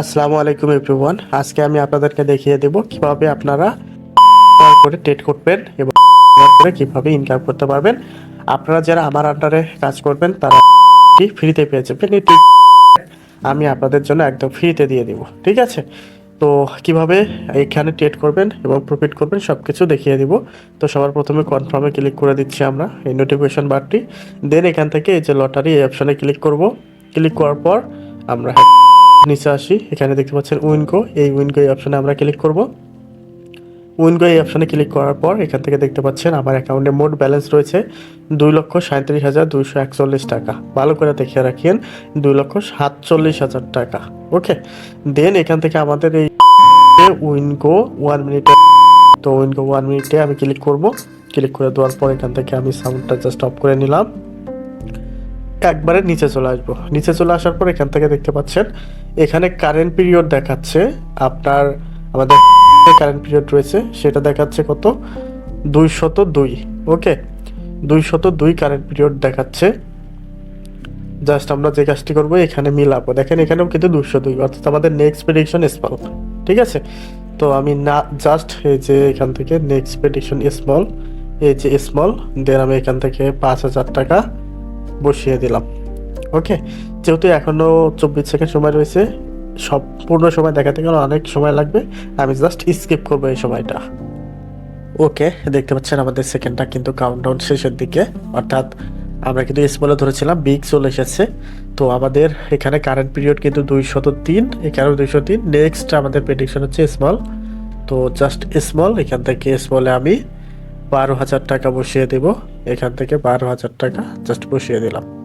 আসসালামু আলাইকুম এভরিওয়ান। আজকে আমি আপনাদেরকে দেখিয়ে দেব কীভাবে আপনারা করে ট্রেড করবেন এবং করে কীভাবে ইনকাম করতে পারবেন। আপনারা যারা আমার আন্ডারে কাজ করবেন, তারা ফ্রিতে পেয়ে যাবেন? tip আমি আপনাদের জন্য একদম ফ্রিতে দিয়ে দিব, ঠিক আছে? তো কীভাবে এখানে ট্রেড করবেন এবং প্রফিট করবেন সব কিছু দেখিয়ে দিব। তো সবার প্রথমে কনফার্মে ক্লিক করে দিচ্ছি আমরা এই নোটিফিকেশন বারটি দেন এখান থেকে এই যে লটারি এই অপশানে ক্লিক করব। ক্লিক করার পর আমরা নিচে আসি, এখানে দেখতে পাচ্ছেন উইনগো এই উইনগো এই অপশনে আমরা ক্লিক করব। উইনগো এই অপশানে ক্লিক করার পর এখান থেকে দেখতে পাচ্ছেন আমার অ্যাকাউন্টে মোট ব্যালেন্স রয়েছে দুই লক্ষ সাঁত্রিশ হাজার দুইশো একচল্লিশ টাকা। ভালো করে দেখে রাখেন দুই লক্ষ সাতচল্লিশ হাজার টাকা। ওকে, দেন এখান থেকে আমাদের এই উইনগো ওয়ান মিনিটে তো উইনগো ওয়ান মিনিটে আমি ক্লিক করব। ক্লিক করে দেওয়ার পর এখান থেকে আমি সাউন্ডটা জাস্ট অফ করে নিলাম। একবারে নিচে চলে আসব। নিচে চলে আসার পর এখান থেকে দেখতে পাচ্ছেন এখানে কারেন্ট পিরিয়ড দেখাচ্ছে, আপনার আমাদের কারেন্ট পিরিয়ড রয়েছে, সেটা দেখাচ্ছে কত? দুইশত দুই, ওকে? দুইশত দুই কারেন্ট পিরিয়ড দেখাচ্ছে। জাস্ট আমরা যে কাজটি করব, এখানে মিলাবো। দেখেন, এখানেও কিন্তু দুশো দুই, অর্থাৎ আমাদের নেক্সট প্রেডিকশন স্মল ঠিক আছে? তো আমি না জাস্ট এই যে এখান থেকে নেক্সট প্রেডিকশন স্মল এই যে স্মল দেন আমি এখান থেকে পাঁচ হাজার টাকা বসিয়ে দিলাম। ওকে যেহেতু এখনও চব্বিশ সেকেন্ড সময় রয়েছে, সম্পূর্ণ সময় দেখাতে গেলে অনেক সময় লাগবে। আমি জাস্ট স্কিপ করব এই সময়টা। ওকে দেখতে পাচ্ছেন আমাদের সেকেন্ডটা কিন্তু কাউন্টডাউন শেষের দিকে। অর্থাৎ আমরা কিন্তু স্মলে ধরেছিলাম বিগ চলে এসেছে। তো আমাদের এখানে কারেন্ট পিরিয়ড কিন্তু দুইশত তিন, এখানেও দুইশো তিন। নেক্সট আমাদের প্রেডিকশন হচ্ছে স্মল তো জাস্ট স্মল এখান থেকে স্মলে আমি বারো হাজার টাকা বসিয়ে দেব। এখান থেকে বারো হাজার টাকা জাস্ট বসিয়ে দিলাম।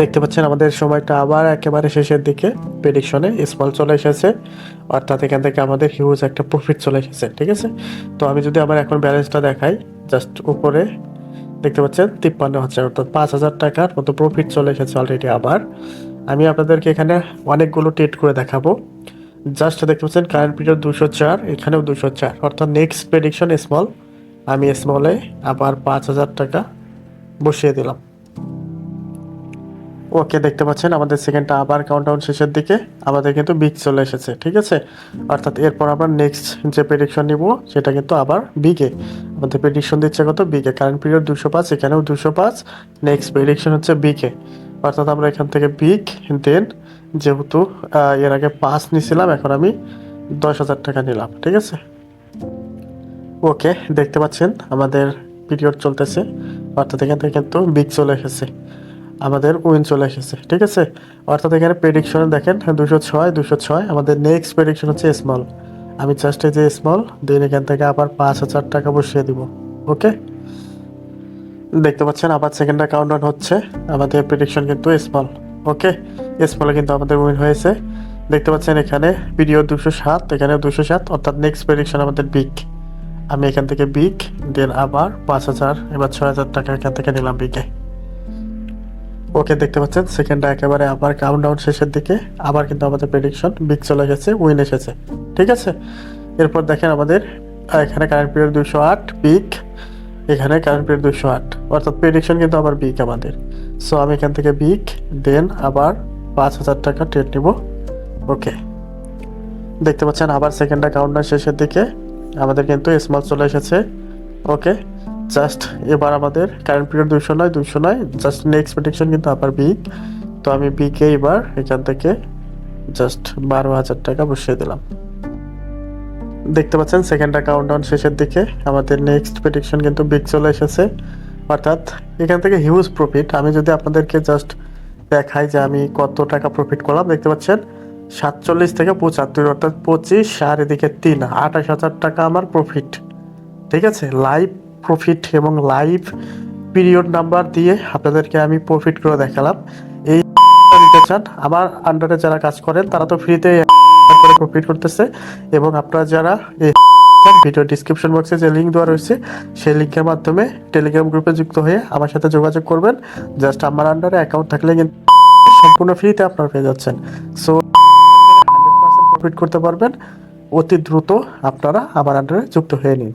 দেখতে পাচ্ছেন আমাদের সময়টা আবার একেবারে শেষের দিকে। প্রেডিকশনে স্মল চলে এসেছে। অর্থাৎ এখান থেকে আমাদের হিউজ একটা প্রফিট চলে এসেছে, ঠিক আছে? তো আমি যদি আবার এখন ব্যালেন্সটা দেখাই জাস্ট উপরে, দেখতে পাচ্ছেন, তিপ্পান্ন হাজার অর্থাৎ পাঁচ হাজার টাকার মতো প্রফিট চলে এসেছে অলরেডি আবার। আমি আপনাদেরকে এখানে অনেকগুলো ট্রেড করে দেখাবো। জাস্ট দেখতে পাচ্ছেন কারেন্ট পিরিয়ড দুশো চার, এখানেও দুশো চার। অর্থাৎ নেক্সট প্রেডিকশন স্মল আমি স্মলে আবার পাঁচ হাজার টাকা বসিয়ে দিলাম। ওকে দেখতে পাচ্ছেন, আমাদের সেকেন্ডটা আবার কাউন্টডাউন শেষের দিকে, আমাদের কিন্তু বিগ চলে এসেছে, ঠিক আছে? অর্থাৎ এরপর আমরা নেক্সট যে প্রেডিকশন নিব, সেটা কিন্তু আবার বিগে আমাদের প্রেডিকশন দিচ্ছে কত? বিগে কারেন্ট পিরিয়ড দুশো পাঁচ, এখানেও দুশো পাঁচ। নেক্সট প্রেডিকশন হচ্ছে বিগে অর্থাৎ আমরা এখান থেকে বিগ দেন যেহেতু এর আগে পাঁচ নিয়েছিলাম এখন আমি দশ হাজার টাকা নিলাম, ঠিক আছে? ওকে, দেখতে পাচ্ছেন, আমাদের পিরিয়ড চলতেছে। অর্থাৎ এখান থেকে কিন্তু বিগ চলে এসেছে। আমাদের উইন চলে এসেছে, ঠিক আছে? অর্থাৎ এখানে প্রেডিকশনে দেখেন দুশো ছয় দুশো ছয়, আমাদের নেক্সট প্রেডিকশন হচ্ছে স্মল আমি এই যে স্মল দেন এখান থেকে আবার পাঁচ হাজার টাকা বসিয়ে দিব ওকে দেখতে পাচ্ছেন, আবার সেকেন্ড কাউন্টডাউন হচ্ছে, আমাদের প্রেডিকশন কিন্তু স্মল ওকে স্মলে কিন্তু আমাদের উইন হয়েছে। দেখতে পাচ্ছেন এখানে ভিডিও দুশো সাত এখানে দুশো সাত, অর্থাৎ নেক্সট প্রেডিকশন আমাদের বিগ আমি এখান থেকে বিগ দেন আবার পাঁচ হাজার, এবার ছয় হাজার টাকা এখান থেকে নিলাম বিগে ওকে দেখতে পাচ্ছেন সেকেন্ডটা একেবারে আবার কাউন্টডাউন শেষের দিকে, আবার কিন্তু আমাদের প্রেডিকশন বিগ চলে গেছে উইন এসেছে, ঠিক আছে? এরপর দেখেন আমাদের এখানে কারেন্ট পিরিয়ড দুশো আট বিগ এখানে কারেন্ট পিরিয়ড দুশো আট, অর্থাৎ প্রেডিকশন কিন্তু আবার বিক আমাদের। সো আমি এখান থেকে বিক দেন আবার পাঁচ হাজার টাকা ট্রেড নিব। ওকে দেখতে পাচ্ছেন, আবার সেকেন্ডটা কাউন্টডাউন শেষের দিকে, আমাদের কিন্তু স্মল চলে এসেছে। ওকে জাস্ট এবার আমাদের কারেন্ট পিরিয়ড দুশো নয় দুশো নয় জাস্ট নেক্সট প্রেডিকশন কিন্তু আবার বিগ তো আমি বিকে এবার এখান থেকে জাস্ট বারো হাজার টাকা বসিয়ে দিলাম। দেখতে পাচ্ছেন সেকেন্ড কাউন্টডাউন শেষের দিকে আমাদের নেক্সট প্রেডিকশন কিন্তু বিগ চলে এসেছে। অর্থাৎ এখান থেকে হিউজ প্রফিট আমি যদি আপনাদেরকে জাস্ট দেখাই যে আমি কত টাকা প্রফিট করলাম, দেখতে পাচ্ছেন সাতচল্লিশ থেকে পঁচাত্তর, অর্থাৎ পঁচিশ, আর এদিকে তিন, আঠাশ হাজার টাকা আমার প্রফিট ঠিক আছে? লাইভ প্রফিট এবং লাইভ পিরিয়ড নাম্বার দিয়ে আপনাদেরকে আমি প্রফিট করে দেখালাম। এই নিতে চান, আমার আন্ডারে যারা কাজ করেন, তারা তো ফ্রিতে করে প্রফিট করতেছে এবং আপনারা যারা এই ভিডিও ডিসক্রিপশন বক্সে যে লিঙ্ক দেওয়া রয়েছে, সেই লিঙ্কের মাধ্যমে টেলিগ্রাম গ্রুপে যুক্ত হয়ে আমার সাথে যোগাযোগ করবেন। জাস্ট আমার আন্ডারে অ্যাকাউন্ট থাকলে কিন্তু সম্পূর্ণ ফ্রিতে আপনারা পেয়ে যাচ্ছেন। সো হান্ড্রেড পার্সেন্ট প্রফিট করতে পারবেন। অতি দ্রুত আপনারা আমার আন্ডারে যুক্ত হয়ে নিন।